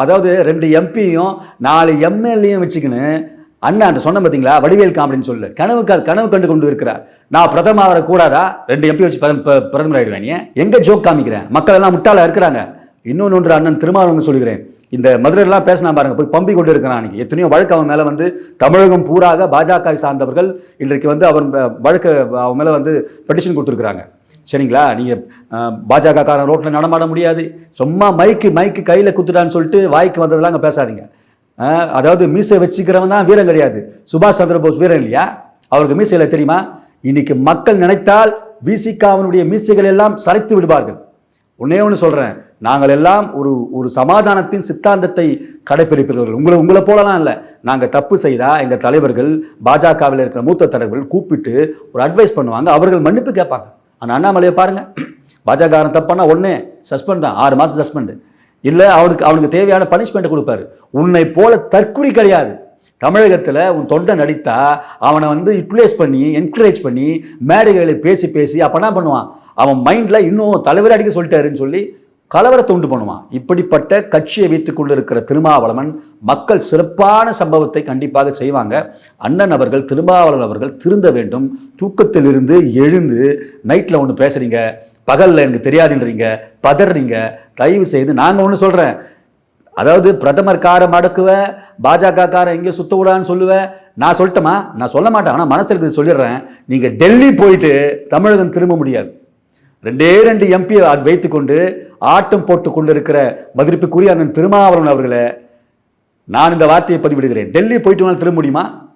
அதாவது ரெண்டு எம்பியும் நாலு எம்எல்ஏயும் வச்சுக்கின்னு அண்ணா அந்த சொன்ன பார்த்தீங்களா வடிவேல் காமெடின்னு சொல்லு. கனவு கனவு கண்டு கொண்டு இருக்கிறார். நான் பிரதம ஆகிற கூடாதா? ரெண்டு எம்பி வச்சு பிரதமர் ஆகிடுவேன் எங்க ஜோக் காமிக்கிறேன்? மக்கள் எல்லாம் முட்டாளாக இருக்கிறாங்க. இன்னொன்று ஒன்று அண்ணன் திருமாவளவன் சொல்கிறேன் இந்த மதுரையெல்லாம் பேசினா பாருங்க போய் பம்பி கொண்டு இருக்கிறான் அன்றைக்கி எத்தனையோ வழக்கு அவன் மேலே வந்து தமிழகம் பூராக பாஜக சார்ந்தவர்கள் இன்றைக்கு வந்து அவன் வழக்கு அவன் மேலே வந்து பெட்டிஷன் கொடுத்துருக்குறாங்க. சரிங்களா? நீங்கள் பாஜக காரன் ரோட்டில் நடமாட முடியாது. சும்மா மைக்கு மைக்கு கையில் குத்துட்டான்னு சொல்லிட்டு வாய்க்கு வந்ததெல்லாம் அங்கே பேசாதீங்க. அதாவது மீசை வச்சுக்கிறவன் தான் வீரன் கிடையாது. சுபாஷ் சந்திரபோஸ் வீரன் இல்லையா? அவருக்கு மீசையில் தெரியுமா? இன்னைக்கு மக்கள் நினைத்தால் விசிகாவினுடைய மீசைகள் எல்லாம் சரைத்து விடுவார்கள். ஒன்னே ஒன்று சொல்கிறேன் நாங்கள் எல்லாம் ஒரு ஒரு சமாதானத்தின் சித்தாந்தத்தை கடைப்பிடிப்பவர்கள் உங்களை உங்களை போலலாம் இல்லை. நாங்கள் தப்பு செய்தால் எங்கள் தலைவர்கள் பாஜகவில் இருக்கிற மூத்த தலைவர்கள் கூப்பிட்டு ஒரு அட்வைஸ் பண்ணுவாங்க. அவர்கள் மன்னிப்பு கேட்பாங்க. ஆனால் அண்ணாமலையை பாருங்கள் பாஜகாரன் தப்பானா ஒன்று சஸ்பெண்ட் தான். ஆறு மாதம் சஸ்பெண்டு இல்லை அவனுக்கு அவனுக்கு தேவையான பனிஷ்மெண்ட்டை கொடுப்பாரு. உன்னை போல தற்குறி கிடையாது. தமிழகத்தில் உன் தொண்டை நடித்தா அவனை வந்து யூட்டிலைஸ் பண்ணி என்கரேஜ் பண்ணி மேடைகளை பேசி பேசி அப்போ என்ன பண்ணுவான்? அவன் மைண்டில் இன்னும் தலைவரே அடிக்க சொல்லிட்டாருன்னு சொல்லி கலவரத்தை உண்டு பண்ணுவான் இப்படிப்பட்ட கட்சியை வைத்துக் கொண்டிருக்கிற திருமாவளவன் மக்கள் சிறப்பான சம்பவத்தை கண்டிப்பாக செய்வாங்க. அண்ணன் அவர்கள் திருமாவளவன் அவர்கள் திருந்த வேண்டும். தூக்கத்திலிருந்து எழுந்து நைட்டில் ஒன்று பேசுறீங்க. பகலில் எனக்கு தெரியாதுன்றீங்க. பதறீங்க. தயவு செய்து நாங்கள் ஒன்று சொல்கிறேன் அதாவது பிரதமர் காரை மடக்குவ பாஜக காரை எங்கே சுத்த விடான்னு சொல்லுவேன் நான் சொல்லட்டுமா? நான் சொல்ல மாட்டேன். ஆனால் மனசில் இருக்கிறது சொல்லிடுறேன். நீங்கள் டெல்லி போயிட்டு தமிழகம் திரும்ப முடியாது. ரெண்டே ரெண்டு எம்பி வைத்துக்கொண்டு ஆட்டம் போட்டு கொண்டிருக்கிற மதிப்புக்குரிய அண்ணன் திருமாவளவன் அவர்களை நான் இந்த வார்த்தையை பதிவிடுகிறேன். டெல்லி போயிட்டு வேணாலும் திரும்ப முடியுமா?